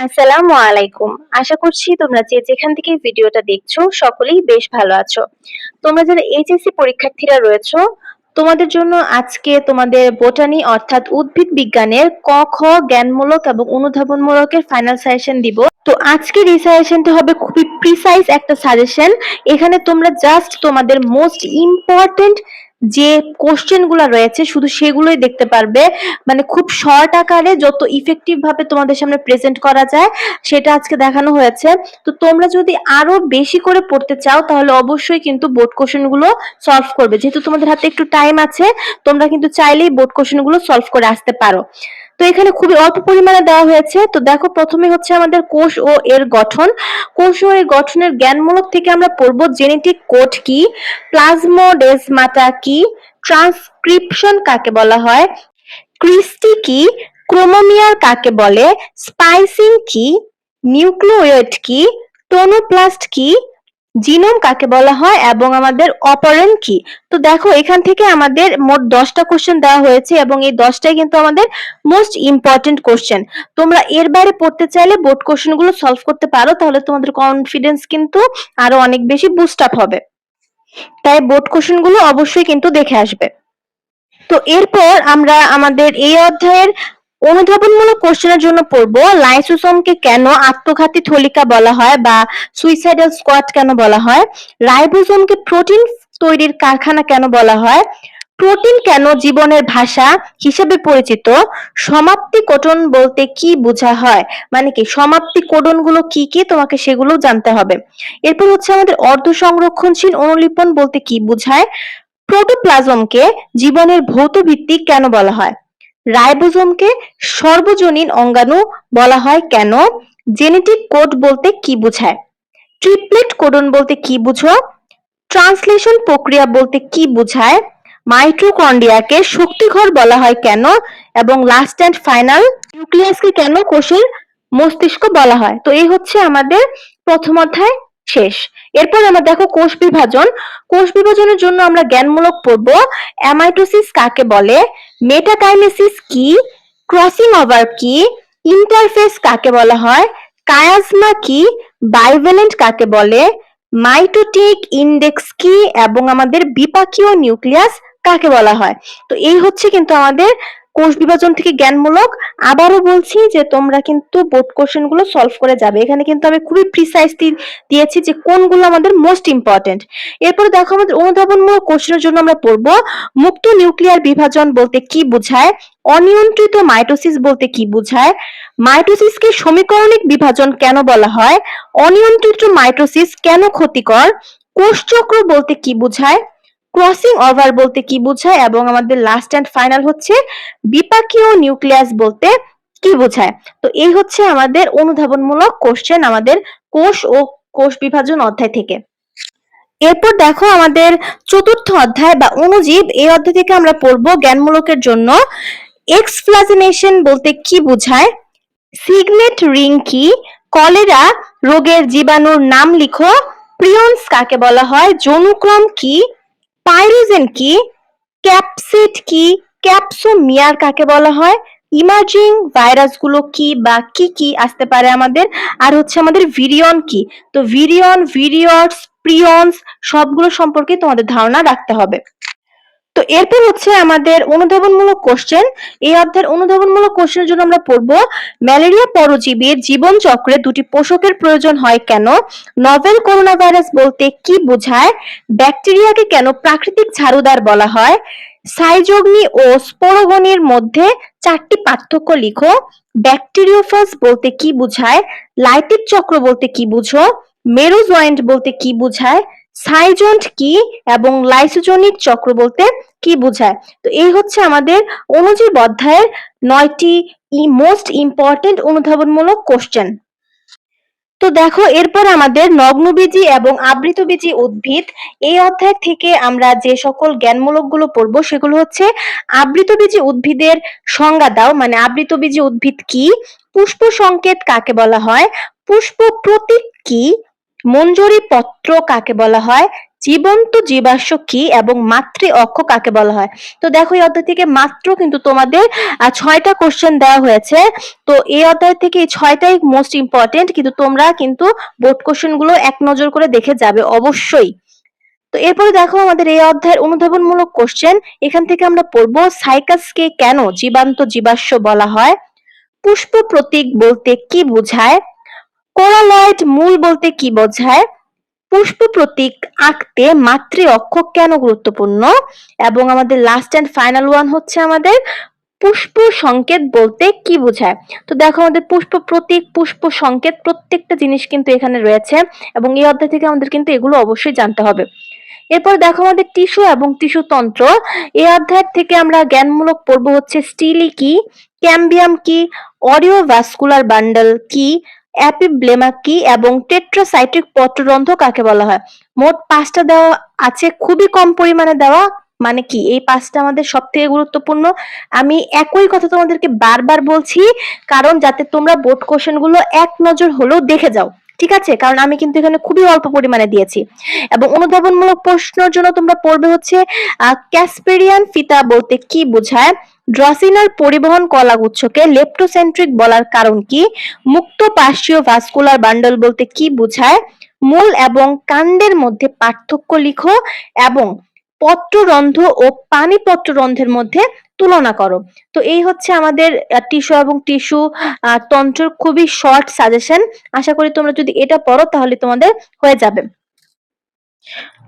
আসসালামু আলাইকুম। আশা করছি তোমরা যে যেখান থেকে ভিডিওটা দেখছ সকলেই বেশ ভালো আছো। তোমরা যারা এইচএসসি পরীক্ষার্থীরা তোমাদের জন্য আজকে তোমাদের বোটানি অর্থাৎ উদ্ভিদ বিজ্ঞানের ক, খ জ্ঞানমূলক এবং অনুধাবনমূলকের ফাইনাল সাজেশন দিব। তো আজকের এই সাজেশনটা হবে খুবই প্রিসাইজ একটা সাজেশন এখানে তোমরা জাস্ট তোমাদের মোস্ট ইম্পর্টেন্ট যে কোশ্চেনগুলো রয়েছে, শুধু সেগুলোই দেখতে পারবে। মানে খুব শর্ট আকারে যত ইফেক্টিভ ভাবে তোমাদের সামনে প্রেজেন্ট করা যায়, সেটা আজকে দেখানো হয়েছে। তো তোমরা যদি আরও বেশি করে পড়তে চাও, তাহলে অবশ্যই কিন্তু বোর্ড কোশ্চেনগুলো সলভ করবে। যেহেতু তোমাদের হাতে একটু টাইম আছে, তোমরা কিন্তু চাইলেই বোর্ড কোশ্চেনগুলো সলভ করে আসতে পারো। তো এখানে খুবই অল্প পরিমাণে দেওয়া হয়েছে। তো দেখো, প্রথমে হচ্ছে আমাদের কোষ ও এর গঠন। কোষ ও এর গঠনের জ্ঞানমূলক থেকে আমরা পড়ব জেনেটিক কোড কি? প্লাজমোডেসমাটা কি? ট্রান্সক্রিপশন কাকে বলা হয়? ক্রিস্টি কি? ক্রোমোমিয়ার কাকে বলে? স্পাইসিং কি? নিউক্লিওয়েড কি? টোনোপ্লাস্ট কি? জিনোম কাকে বলা হয় এবং আমাদের অপারেন্ট কি? তো দেখো, এখান থেকে আমাদের মোট দশটা কোশ্চেন দেওয়া হয়েছে এবং এই দশটাই কিন্তু আমাদের মোস্ট ইম্পর্টেন্ট কোশ্চেন তোমরা এর বাইরে পড়তে চাইলে বোর্ড কোশ্চেনগুলো সলভ করতে পারো, তাহলে তোমাদের কনফিডেন্স কিন্তু আরও অনেক বেশি বুস্ট আপ হবে। তাই বোর্ড কোশ্চেনগুলো অবশ্যই কিন্তু দেখে আসবে। তো এরপর আমরা আমাদের এই অধ্যায়ের অনুধাবনমূলক কোশ্চেনের জন্য পড়ব লাইসোসোমকে কেন আত্মঘাতী থলিকা বলা হয় বা সুইসাইডাল স্কোয়াড কেন বলা হয়? রাইবোসোমকে প্রোটিন তৈরির কারখানা কেন বলা হয়? প্রোটিন কেন জীবনের ভাষা হিসেবে পরিচিত? সমাপ্তি কোডন বলতে কি বোঝা হয়? মানে কি, সমাপ্তি কোডনগুলো কি কি? তোমাকে সেগুলো জানতে হবে। এরপর হচ্ছে আমাদের অর্ধ সংরক্ষণশীল অনুলিপন বলতে কি বোঝায়? প্রোটোপ্লাজমকে জীবনের ভৌত ভিত্তিক কেন বলা হয়? রাইবোজোমকে সর্বজনীন অঙ্গাণু বলা হয় কেন? জেনেটিক কোড বলতে কি বোঝায়? ট্রিপলেট কোডন বলতে কি বুঝো? ট্রান্সলেশন প্রক্রিয়া বলতে কি বোঝায়? মাইটোকন্ড্রিয়াকে শক্তিঘর বলা হয় কেন? এবং লাস্ট অ্যান্ড ফাইনাল নিউক্লিয়াসকে কেন কোষের মস্তিষ্ক বলা হয়? তো এই হচ্ছে আমাদের প্রথম অধ্যায়। শেষ। এরপর আমরা দেখো কোষ বিভাজন। কোষ বিভাজনের জন্য আমরা জ্ঞানমূলক পড়ব অ্যামাইটোসিস কাকে বলে? মেটাকাইনেসিস কি? ক্রসিং ওভার কি? ইন্টারফেস কাকে বলা হয়? কায়াজমা কি? বাইভ্যালেন্ট কাকে বলে? মাইটোটিক ইন্ডেক্স কি? এবং আমাদের বিপাকীয় নিউক্লিয়াস কাকে বলা হয়? তো এই হচ্ছে কিন্তু আমাদের কোষ বিভাজন থেকে জ্ঞানমূলক। আবারও বলছি যে তোমরা কিন্তু বোর্ড কোশ্চেনগুলো সলভ করে যাবে। এখানে কিন্তু আমি খুবই প্রিসাইজ দিয়েছি যে কোনগুলো আমাদের মোস্ট ইম্পর্টেন্ট এরপরে দেখো আমাদের অনুধাবনমূলক কোশ্চেনের জন্য আমরা পড়ব, মুক্ত নিউক্লিয়ার বিভাজন বলতে কি বোঝায়? অনিয়ন্ত্রিত মাইটোসিস বলতে কি বোঝায়? মাইটোসিসকে সমীকরণিক বিভাজন কেন বলা হয়? অনিয়ন্ত্রিত মাইটোসিস কেন ক্ষতিকর? কোষচক্র বলতে কি বোঝায়? ক্রসিং ওভার বলতে কি বোঝায় এবং আমাদের লাস্ট অ্যান্ড ফাইনাল হচ্ছে বিপাকীয় নিউক্লিয়াস বলতে কি বোঝায়? তো এই হচ্ছে আমাদের অনুধাবনমূলক কোশ্চেন আমাদের কোষ ও কোষ বিভাজন অধ্যায় থেকে। এরপর দেখো আমাদের চতুর্থ অধ্যায় বা অনুজীব, এই অধ্যায় থেকে আমরা পড়ব জ্ঞানমূলকের জন্য। এক্সফ্লাজিনেশন বলতে কি বোঝায়? সিগনেট রিং কি? কলেরা রোগের জীবাণুর নাম লিখো। প্রিয়ন্স কাকে বলা হয়? যৌনুক্রম কি? পাইরোজেন কি? ক্যাপসিড কি? ক্যাপসোমিয়ার কাকে বলা হয়? ইমার্জিং ভাইরাসগুলো কি বা কি কি আসতে পারে আমাদের? আর হচ্ছে আমাদের ভিরিয়ন কি? তো ভিরিয়ন ভিরিয়টস প্রিয়ন্স, সবগুলো সম্পর্কে তোমাদের ধারণা রাখতে হবে। তো এরপর হচ্ছে আমাদের অনুধাবনমূলক কোশ্চেন এই অধ্যায়ের অনুধাবনমূলক কোশ্চেনের জন্য আমরা পড়ব, ম্যালেরিয়া পরজীবীর জীবন চক্রে দুটি পোষকের প্রয়োজন হয় কেন? নভেল করোনা ভাইরাস বলতে কি বোঝায়? ব্যাকটেরিয়াকে কেন প্রাকৃতিক ঝাড়ুদার বলা হয়? সাইজগ্নি ও স্পোরোগনির মধ্যে চারটি পার্থক্য লিখো। ব্যাকটেরিওফাস বলতে কি বোঝায়? লাইটিক চক্র বলতে কি বুঝো? মেরোজয়েন্ট বলতে কি বোঝায়? সাইজন্ট কি এবং লাইসোজনিক চক্র বলতে কি বোঝায়? তো এই হচ্ছে আমাদের অনুজীব অধ্যায়ের নয়টি মোস্ট ইম্পর্টেন্ট অনুধাবনমূলক কোশ্চেন তো দেখো, এরপর আমাদের নগ্নবীজি এবং আবৃতবীজি উদ্ভিদ। এই অধ্যায় থেকে আমরা যে সকল জ্ঞানমূলকগুলো পড়ব, সেগুলো হচ্ছে আবৃতবীজি উদ্ভিদের সংজ্ঞা দাও। মানে আবৃতবীজি উদ্ভিদ কি? পুষ্প সংকেত কাকে বলা হয়? পুষ্প প্রতীক কি? মঞ্জরি পত্র কাকে বলা হয়? জীবন্ত জীবাশ্ম কি এবং মাতৃ অক্ষ কাকে বলা হয়? তো দেখো এই অধ্যায় থেকে মাত্র কিন্তু তোমাদের ছয়টা কোশ্চেন দেওয়া হয়েছে। তো এই অধ্যায় থেকে এই ছয়টাই মোস্ট ইম্পর্টেন্ট কিন্তু তোমরা কিন্তু বোর্ড কোশ্চেনগুলো এক নজর করে দেখে যাবে অবশ্যই। তো এরপরে দেখো আমাদের এই অধ্যায়ের অনুধাবনমূলক কোশ্চেন এখান থেকে আমরা পড়ব সাইকাসকে কেন জীবান্ত জীবাশ্ম বলা হয়? পুষ্প প্রতীক বলতে কি বোঝায়? কোরালয়েড মূল বলতে কি বোঝায়? পুষ্প প্রতীক আঁকতে মাতৃ অক্ষ কেন গুরুত্বপূর্ণ? এবং আমাদের লাস্ট এন্ড ফাইনাল ওয়ান হচ্ছে আমাদের পুষ্প সংকেত বলতে কি বোঝায়? তো দেখো আমাদের পুষ্প প্রতীক, পুষ্প সংকেত প্রত্যেকটা জিনিস কিন্তু এখানে রয়েছে এবং এই অধ্যায় থেকে আমাদের কিন্তু এগুলো অবশ্যই জানতে হবে। এরপর দেখো আমাদের টিস্যু এবং টিস্যু তন্ত্র। এই অধ্যায় থেকে আমরা জ্ঞানমূলক পড়ব হচ্ছে স্টিলি কি ক্যাম্বিয়াম কি অডিও ভাস্কুলার বান্ডল কি অ্যাপিব্লেমা কি এবং টেট্রাসাইটিক পত্ররন্ধ্র কাকে বলা হয়? মোট পাঁচটা দেওয়া আছে, খুবই কম পরিমাণে দেওয়া মানে কি? এই পাঁচটা আমাদের সব থেকে গুরুত্বপূর্ণ। আমি একই কথা তোমাদেরকে বারবার বলছি, কারণ যাতে তোমরা বোর্ড কোশ্চেনগুলো এক নজর হলেও দেখে যাও, ঠিক আছে? কারণ আমি কিন্তু এখানে খুবই অল্প পরিমাণে দিয়েছি। এবং অনুধাবনমূলক প্রশ্নের জন্য তোমরা পড়বে হচ্ছে ক্যাসপেরিয়ান ফিতা বলতে কি বোঝায়? ড্রসিনার পরিবহন কলাগুচ্ছকে লেপ্টোসেন্ট্রিক বলার কারণ কি? মুক্ত পার্শ্বীয় ভাস্কুলার বান্ডল বলতে কি বোঝায়? মূল এবং কাণ্ডের মধ্যে পার্থক্য লিখো এবং পত্ররন্ধ্র ও পানি পত্ররন্ধ্রের মধ্যে তুলনা করো। তো এই হচ্ছে আমাদের টিস্যু এবং টিস্যু তন্ত্রের খুবই শর্ট সাজেশন আশা করি তোমরা যদি এটা পড়ো তাহলে তোমাদের হয়ে যাবে।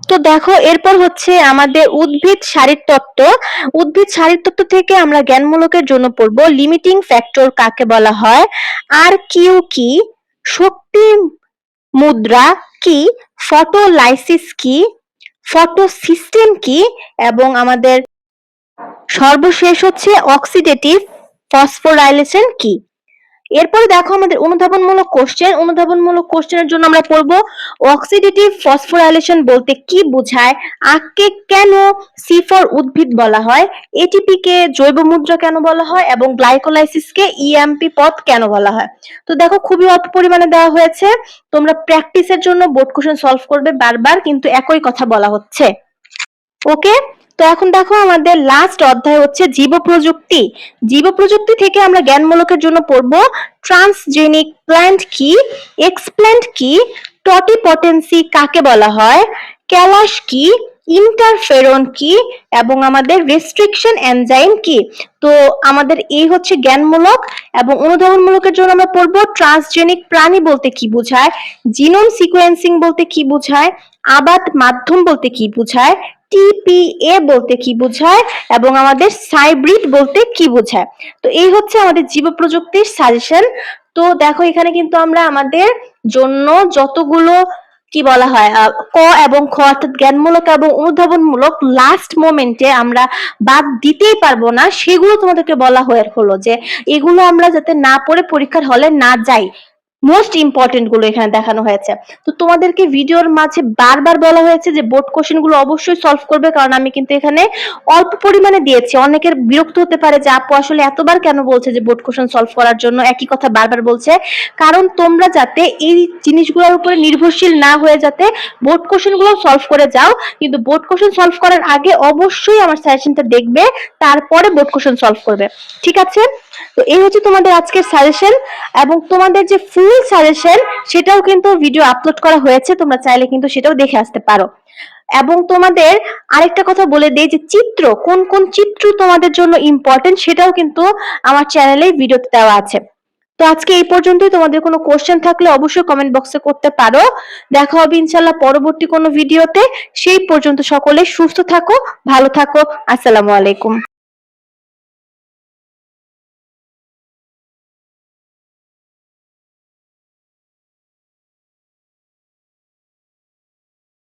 তো দেখো, এরপর হচ্ছে আমাদের উদ্ভিদ শারীর তত্ত্ব। উদ্ভিদ শারীর তত্ত্ব থেকে আমরা জ্ঞানমূলকের জন্য পড়ব লিমিটিং ফ্যাক্টর কাকে বলা হয়, আর কিউ কি, শক্তি মুদ্রা কি ফটোলাইসিস কি ফটো সিস্টেম কি, এবং আমাদের সর্বশেষ হচ্ছে অক্সিডেটিভ ফসফোরাইলেশন কি। এরপরে দেখো আমাদের অনুধাবনমূলক কোশ্চেন অনুধাবনমূলক কোশ্চেনের জন্য আমরা পড়ব অক্সিডেটিভ ফসফোরাইলেশন বলতে কি বোঝায় আখকে কেন সি ফর উদ্ভিদ বলা হয় এটিপি কে জৈব মুদ্রা কেন বলা হয়, এবং গ্লাইকোলাইসিস কে ইএমপি পথ কেন বলা হয়? তো দেখো খুবই অল্প পরিমাণে দেওয়া হয়েছে, তোমরা প্র্যাকটিসের জন্য বোর্ড কোশ্চেন সলভ করবে বারবার, কিন্তু একই কথা বলা হচ্ছে। ওকে তো এখন দেখো আমাদের লাস্ট অধ্যায় হচ্ছে জীব প্রযুক্তি জীব প্রযুক্তি থেকে আমরা জ্ঞানমূলকের জন্য পড়ব ট্রান্সজেনিক প্ল্যান্ট কি এক্সপ্ল্যান্ট কি টটিপটেন্সি কাকে বলা হয় ক্যালাস কি ইন্টারফেরন কি, এবং আমাদের রেস্ট্রিকশন এনজাইম কি। তো আমাদের এই হচ্ছে জ্ঞানমূলক এবং অনুধাবনমূলকের জন্য আমরা পড়ব ট্রান্সজেনিক প্রাণী বলতে কি বোঝায় জিনোম সিকোয়েন্সিং বলতে কি বোঝায়, আবাদ মাধ্যম বলতে কি বোঝায় টিপিএ বলতে কি বোঝায় এবং আমাদের সাইব্রিড বলতে কি বোঝায়? তো এই হচ্ছে আমাদের জীব প্রযুক্তির সাজেশন তো দেখো এখানে কিন্তু আমরা আমাদের জন্য যতগুলো কি বলা হয় ক এবং খ অর্থাৎ জ্ঞানমূলক এবং অনুধাবনমূলক লাস্ট মোমেন্টে আমরা বাদ দিতেই পারব না। সেগুলো তোমাদেরকে বলা হয়ে হলো যে এগুলো আমরা যাতে না পড়ে পরীক্ষার হলে না যাই। মোস্ট ইম্পর্টেন্টগুলো এখানে দেখানো হয়েছে। তো তোমাদেরকে ভিডিওর মাঝে বারবার বলা হয়েছে যে বোর্ড কোশ্চেনগুলো অবশ্যই সলভ করবে, কারণ আমি কিন্তু এখানে অল্প পরিমাণে দিয়েছি। অনেকের বিরক্ত হতে পারে যে, আপু, আসলে এতবার কেন বলছে যে বোর্ড কোশ্চেন সলভ করার জন্য? একই কথা বারবার বলছে। কারণ তোমরা যাতে এই জিনিসগুলোর উপরে নির্ভরশীল না হয়ে যাতে বোর্ড কোশ্চেনগুলো সলভ করে যাও, কিন্তু বোর্ড কোশ্চেন সলভ করার আগে অবশ্যই আমার সাজেশনটা দেখবে, তারপরে বোর্ড কোশ্চেন সলভ করবে। ঠিক আছে? তো এই হচ্ছে তোমাদের আজকের সাজেশন এবং তোমাদের যে ফুল সাজেশন সেটাও কিন্তু ভিডিও আপলোড করা হয়েছে, তোমরা চাইলে কিন্তু সেটাও দেখে আসতে পারো। এবং তোমাদের আরেকটা কথা বলে দেই যে চিত্র, কোন কোন চিত্র তোমাদের জন্য ইম্পর্টেন্ট সেটাও কিন্তু আমার চ্যানেলে ভিডিওতে দেওয়া আছে। তো আজকে এই পর্যন্তই। তোমাদের কোনো কোশ্চেন থাকলে অবশ্যই কমেন্ট বক্সে করতে পারো। দেখা হবে ইনশাল্লাহ পরবর্তী কোনো ভিডিওতে সেই পর্যন্ত সকলে সুস্থ থাকো, ভালো থাকো। আসসালামু আলাইকুম।